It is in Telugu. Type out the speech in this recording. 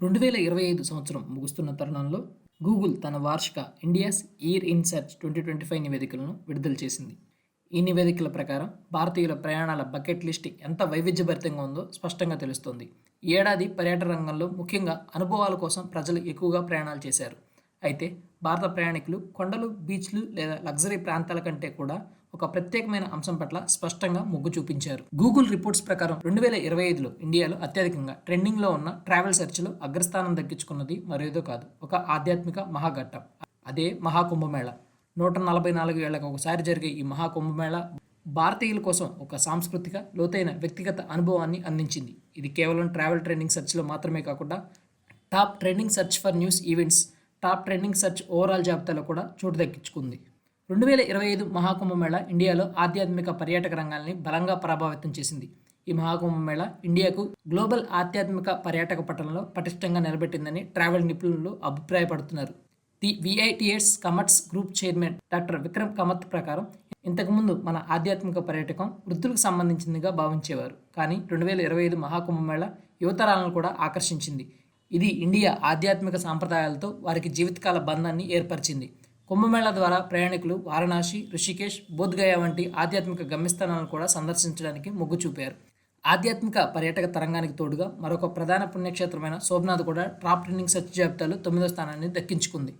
రెండు వేల ఇరవై ఐదు సంవత్సరం ముగుస్తున్న తరుణంలో గూగుల్ తన వార్షిక India's year in search twenty twenty five నివేదికలను విడుదల చేసింది. ఈ నివేదికల ప్రకారం భారతీయుల ప్రయాణాల బకెట్ లిస్ట్ ఎంత వైవిధ్యభరితంగా ఉందో స్పష్టంగా తెలుస్తోంది. ఏడాది పర్యాటక రంగంలో ముఖ్యంగా అనుభవాల కోసం ప్రజలు ఎక్కువగా ప్రయాణాలు చేశారు. అయితే భారత ప్రయాణికులు కొండలు బీచ్లు లేదా లగ్జరీ ప్రాంతాల కంటే కూడా ఒక ప్రత్యేకమైన అంశం పట్ల స్పష్టంగా మొగ్గు చూపించారు. గూగుల్ రిపోర్ట్స్ ప్రకారం రెండు వేల ఇరవై ఐదులో ఇండియాలో అత్యధికంగా ట్రెండింగ్లో ఉన్న ట్రావెల్ సెర్చ్లో అగ్రస్థానం దక్కించుకున్నది మరేదో కాదు ఒక ఆధ్యాత్మిక మహాఘట్టం. అదే మహాకుంభమేళ. నూట నలభై నాలుగు ఏళ్ళకు ఒకసారి జరిగే ఈ మహాకుంభమేళ భారతీయుల కోసం ఒక సాంస్కృతిక లోతైన వ్యక్తిగత అనుభవాన్ని అందించింది. ఇది కేవలం ట్రావెల్ ట్రెండింగ్ సెర్చ్లో మాత్రమే కాకుండా top trending search for news events top trending search overall జాబితాలో కూడా చోటు దక్కించుకుంది. రెండు వేల ఇరవై ఐదు మహాకుంభమేళ ఇండియాలో ఆధ్యాత్మిక పర్యాటక రంగాల్ని బలంగా ప్రభావితం చేసింది. ఈ మహాకుంభమేళ ఇండియాకు గ్లోబల్ ఆధ్యాత్మిక పర్యాటక పట్టణంలో పటిష్టంగా నిలబెట్టిందని ట్రావెల్ నిపుణులు అభిప్రాయపడుతున్నారు. The VITS commerce group chairman doctor Vikram Kamat ప్రకారం ఇంతకుముందు మన ఆధ్యాత్మిక పర్యాటకం వృద్ధులకు సంబంధించిందిగా భావించేవారు. కానీ రెండు వేల ఇరవై ఐదు మహాకుంభమేళ యువతరాలను కూడా ఆకర్షించింది. ఇది ఇండియా ఆధ్యాత్మిక సాంప్రదాయాలతో వారికి జీవితకాల బంధాన్ని ఏర్పరిచింది. కుంభమేళ ద్వారా ప్రయాణికులు వారణాసి ఋషికేశ్ బోధ్గయ వంటి ఆధ్యాత్మిక గమ్యస్థానాలను కూడా సందర్శించడానికి మొగ్గు చూపారు. ఆధ్యాత్మిక పర్యాటక తరంగానికి తోడుగా మరొక ప్రధాన పుణ్యక్షేత్రమైన సోమనాథ్ కూడా టాప్ ట్రెండింగ్ సెర్చ్ జాబితాలో తొమ్మిదో స్థానాన్ని దక్కించుకుంది.